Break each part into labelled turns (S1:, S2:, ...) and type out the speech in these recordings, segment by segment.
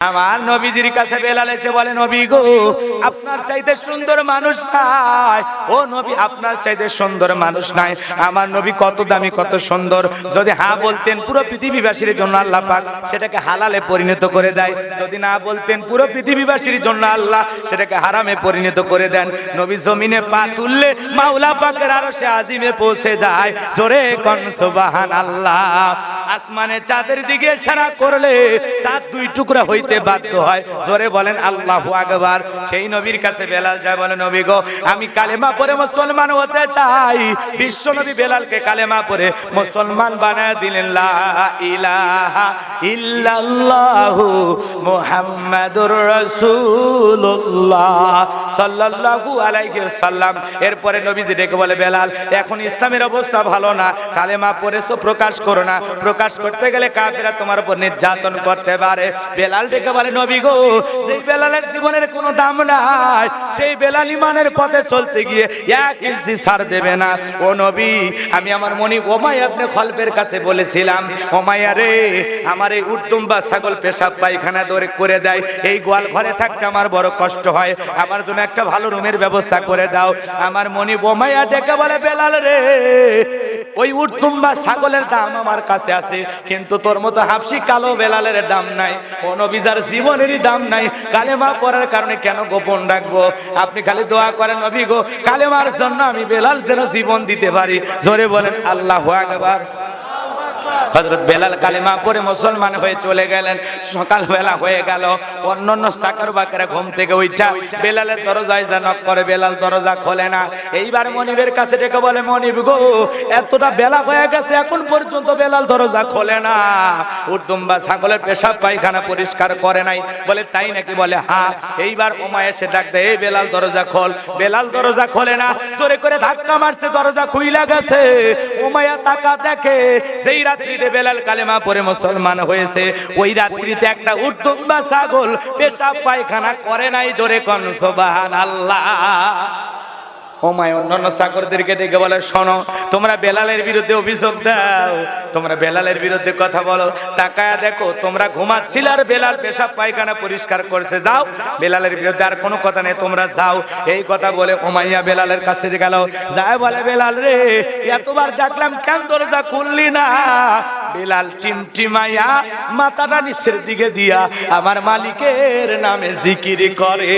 S1: আমার নবীজির কাছে বেলাল এসে বলে, নবী গো, আপনার চাইতে সুন্দর মানুষ নাই। ও নবী, আপনার চাইতে সুন্দর মানুষ নাই। আমার নবী কত দামি, কত সুন্দর। যদি হ্যাঁ বলতেন পুরো পৃথিবীবাসীর জন্য আল্লাহ পাক সেটাকে হালালে পরিণত করে দেয়। যদি না বলতেন পুরো পৃথিবীবাসীর জন্য আল্লাহ সেটাকে হারামে পরিণত করে দেন। নবী জমিনে পা তুললে মাওলা পাকের আরও সে আজিমে পৌঁছে যায়। জোরে কন সুবহান আল্লাহ আসমানে চাঁদের দিকে সারা করলে চাঁদ দুই টুকরা হইতে বাধ্য হয়। জোরে বলেন, আল্লাহু আকবার। সেই নবীর কাছে বেলাল যায় বলে, নবী গো, আমি কালেমা পরে মুসলমান হতে চাই। বিশ্ব নবী বেলালকে কালেমা পরে মুসলমান বানায় দিলেন, লা ইলাহা ইল্লাল্লাহু মুহাম্মাদুর রাসূলুল্লাহ। সাল্লাল্লাহু আলাইহি সাল্লাম এরপরে নবীজি ডেকে বলে, বেলাল, এখন ইসলামের অবস্থা ভালো না, কালেমা পড়েছো, প্রকাশ করো না। প্রকাশ করতে গেলে কাফেরা তোমার উপর নির্যাতন করতে পারে। বেলাল ডেকে বলে, নবী গো সেই বেলালের জীবনের কোনো দাম নাই, সেই বেলাল ইমানের পথে চলতে গিয়ে এক ইঞ্চি ছাড় দেবে না। ও নবী, আমি আমার মনি ওমাই আপনি খলপের কাছে বলেছিলাম, ওমাইয়া রে, আমার এই উদ্যম বা ছাগল পেশাব পায়খানা দৌড়ে করে দেয়। এই গোয়াল ঘরে থাকতে আমার বড় কষ্ট হয়। আমার জন্য একটা ভালো রুমের ব্যবস্থা করে দাও। আমার মনি বোমাইয়া ডেকে বলে, বেলাল রে, ওই উঠতুম বা ছাগলের দাম আমার কাছে আছে, কিন্তু তোর মতো হাফসি কালো বেলালের দাম নাই। কোন বিজার জীবনেরই দাম নাই। কালেমা পড়ার কারণে কেন গোপন রাখব? আপনি খালি দোয়া করেন, নবী গো, কালেমার জন্য আমি বেলাল যেন জীবন দিতে পারি। জোরে বলেন, আল্লাহ আকবার। হজরত বেলাল কালিমা পরে মুসলমান হয়ে চলে গেলেন। সকালবেলা হয়ে গেল। অন্যান্য চাকর বাকেরা ঘুম থেকে উঠা বেলালের দরজায় যা নক করে, বেলাল দরজা খোলে না। এইবার মনিবের কাছে ডেকে বলে, মনিব গো, এতটা বেলা হয়ে গেছে, এখন পর্যন্ত বেলাল দরজা খোলে না। উর্দুম বা ছাগলের পেশাব পায়খানা পরিষ্কার করে নাই। বলে, তাই নাকি? বলে হ্যাঁ এইবার ওমা এসে ডাকতে এই বেলাল দরজা খোল। বেলাল দরজা খোলে না। জোরে করে ধাক্কা মারছে, দরজা খুইলা গেছে। উমায়া তাকা দেখে সেই রাত্রিতে বেলাল কালেমা পরে মুসলমান হয়েছে। ওই রাত্রিতে একটা উদ্যোগ বা ছাগল পেশাব পায়খানা করে নাই জোরে কন সোবাহান আল্লাহ ওমায় অন্যান্য চাকরদেরকে ডেকে বলে, শোনো, তোমরা বেলালের বিরুদ্ধে অভিযোগ দাও। তোমরা বেলালের বিরুদ্ধে কথা বলো। তাকায়া দেখো, তোমরা ঘুমাচ্ছিল আর বেলাল পেশাব পায়খানা পরিষ্কার করছে। যাও, বেলালের বিরুদ্ধে আর কোনো কথা নেই, তোমরা যাও। এই কথা বলে ওমাইয়া বেলালের কাছে গেল। যায় বলে, বেলাল রে, এতবার ডাকলাম কেন দরজা খুললি না? বেলাল টিমটিমাইয়া মাথাটা নিচের দিকে দিয়া আমার মালিকের নামে জিকির করে।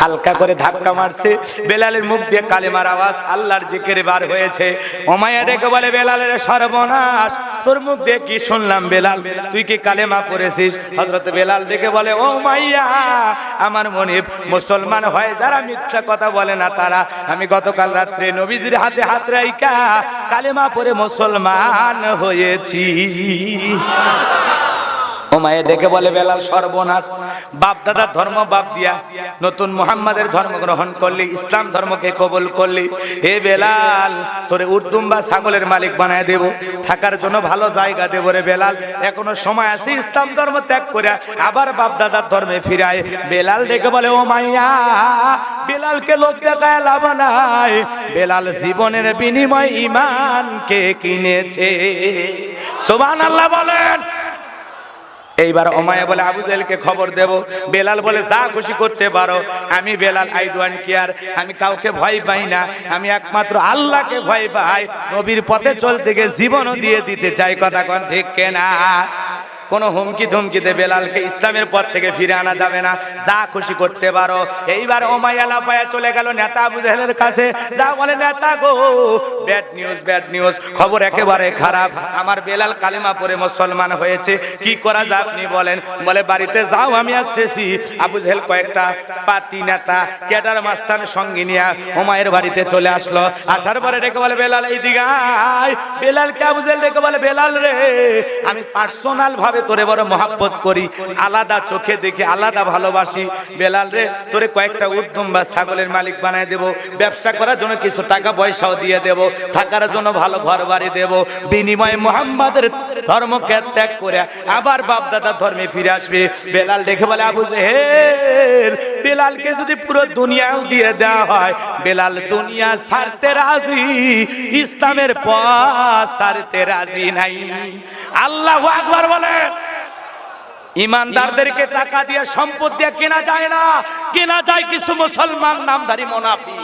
S1: হালকা করে ধাক্কা মারছে। বেলালের মুখ দিয়ে কালেমার আওয়াজ আল্লাহর জিকির বার হয়েছে। ওমাইয়া ডেকে বলে, বেলালের সর্বনাশ, তোর মুখ দিয়ে কি শুনলাম বেলাল? তুই কি কালেমা পড়েছিস? হজরত বেলাল ডেকে বলে, ও মাইয়া আমার মনিব, মুসলমান হয়, যারা মিথ্যা কথা বলে না তারা। আমি গতকাল রাত্রে নবীজির হাতে হাত রাইকা কালেমা পড়ে মুসলমান হয়েছি। ও মায়ে ডেকে বলে, বেলাল সর্বনাশ। বাপ দাদার ধর্ম বাপ দিয়া। নতুন মুহাম্মাদের ধর্ম গ্রহণ করলি, ইসলাম ধর্মকে কবুল করলি। হে বেলাল, তোরে উর্দুম বা ছাগলের মালিক বানায় দেব। থাকার জন্য ভালো জায়গা দেব রে বেলাল। এখনও সময় আছে ইসলাম ধর্ম ত্যাগ করে আবার বাপ দাদার ধর্মে ফিরায়। বেলাল ডেকে বলে, ও মাইয়া, বেলালকে লোক দেখায় লাভ নাই। বেলাল জীবনের বিনিময় ইমানকে কিনেছে। সোবান আল্লাহ বলেন। এইবার অমায়া বলে আবু জাহেলকে খবর দেব। বেলাল বলে, যা খুশি করতে পারো। আমি বেলাল আই ডোয়ান কেয়ার আমি কাউকে ভয় পাই না। আমি একমাত্র আল্লাহকে ভয় পাই। নবীর পথে চলতে গিয়ে জীবনও দিয়ে দিতে চাই। কথা কন ঠিক কেনা? কোন হুমকি ধুমকিতে বেলালকে ইসলামের পর থেকে ফিরে আনা যাবে না। যা খুশি করতে পারো। এইবার ওমাইয়া লাফায়া চলে গেল নেতা আবু জাহেলের কাছে। যা বলে, নেতা গো ব্যাড নিউজ ব্যাড নিউজ খবর একেবারে খারাপ। আমার বেলাল কালিমা পরে মুসলমান হয়েছে। কি করা যায় আপনি বলেন? বলে, বাড়িতে যাও, আমি আসতেছি। আবু জাহেল কয়েকটা পাতি নেতা, ক্যাডার মাস্তান সঙ্গে নিয়ে ওমায়ের বাড়িতে চলে আসলো। আসার পরে ডেকে বলে, বেলাল এই দিকে আয়। বেলালকে আবু জাহেল ডেকে বলে, বেলাল রে, আমি পার্সোনাল ভাবে তোরে বড় মহাব্বত করি, আলাদা চোখে দেখে আলাদা ভালোবাসি। বেলাল রে, তোরে কয়েকটা উদ্যম বা ছাগলের মালিক বানায় দেব, ব্যবসা করার জন্য কিছু টাকা পয়সাও দিয়ে দেব, থাকার জন্য ভালো ঘর বাড়ি দেব, বিনিময়ে মোহাম্মদের ধর্মকে ত্যাগ করে আবার বাপ দাদার ধর্মে ফিরে আসবে। বেলাল দেখে বলে, আবু জেহেল, বেলালকে যদি পুরো দুনিয়াও দিয়ে দেওয়া হয়, বেলাল দুনিয়া ছাড়তে রাজি, ইসলামের পথ ছাড়তে রাজি নাই। আল্লাহ আকবার বলেন। ইমানদারদেরকে টাকা দিয়ে সম্পদ দিয়ে কেনা যায় না। কেনা যায় কিছু মুসলমান নামধারী মোনাফি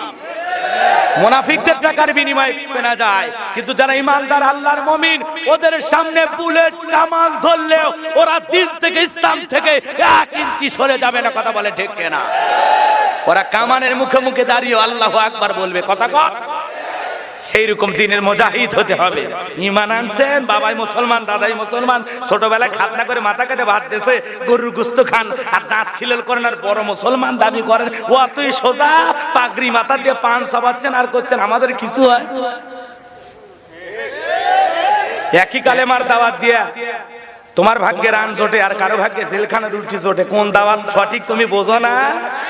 S1: মোনাফিকদের টাকার বিনিময়ে কেনা যায়। কিন্তু যারা ইমানদার, আল্লাহর মমিন, ওদের সামনে বুলেট কামান ধরলেও ওরা দিন থেকে, ইসলাম থেকে এক ইঞ্চি সরে যাবে না, কথা বলে ঠিক কেনা? ওরা কামানের মুখে মুখে দাঁড়িয়ে আল্লাহ আকবার বলবে, কথা কর সেই রকম দিনের মুজাহিদ হতে হবে। ইমান আনছেন, বাবাই মুসলমান, দাদাই মুসলমান, ছোটবেলায় খাতনা করে মাথা কেটে ভাত দিয়েছে, গরুর গুস্ত খান, আর দাঁত খিলেল করেন, আর বড় মুসলমান দাবি করেন, ও তুই সোজা, পাগড়ি মাথা দিয়ে পান চাবাচ্ছেন আর করছেন, আমাদের কিছু একই কালেমার দাওয়াত দিয়া, তোমার ভাগ্যে রান জোটে আর কারও ভাগ্যে জেলখানা রুটি জোটে, কোন দাওয়াত সঠিক তুমি বোঝো না?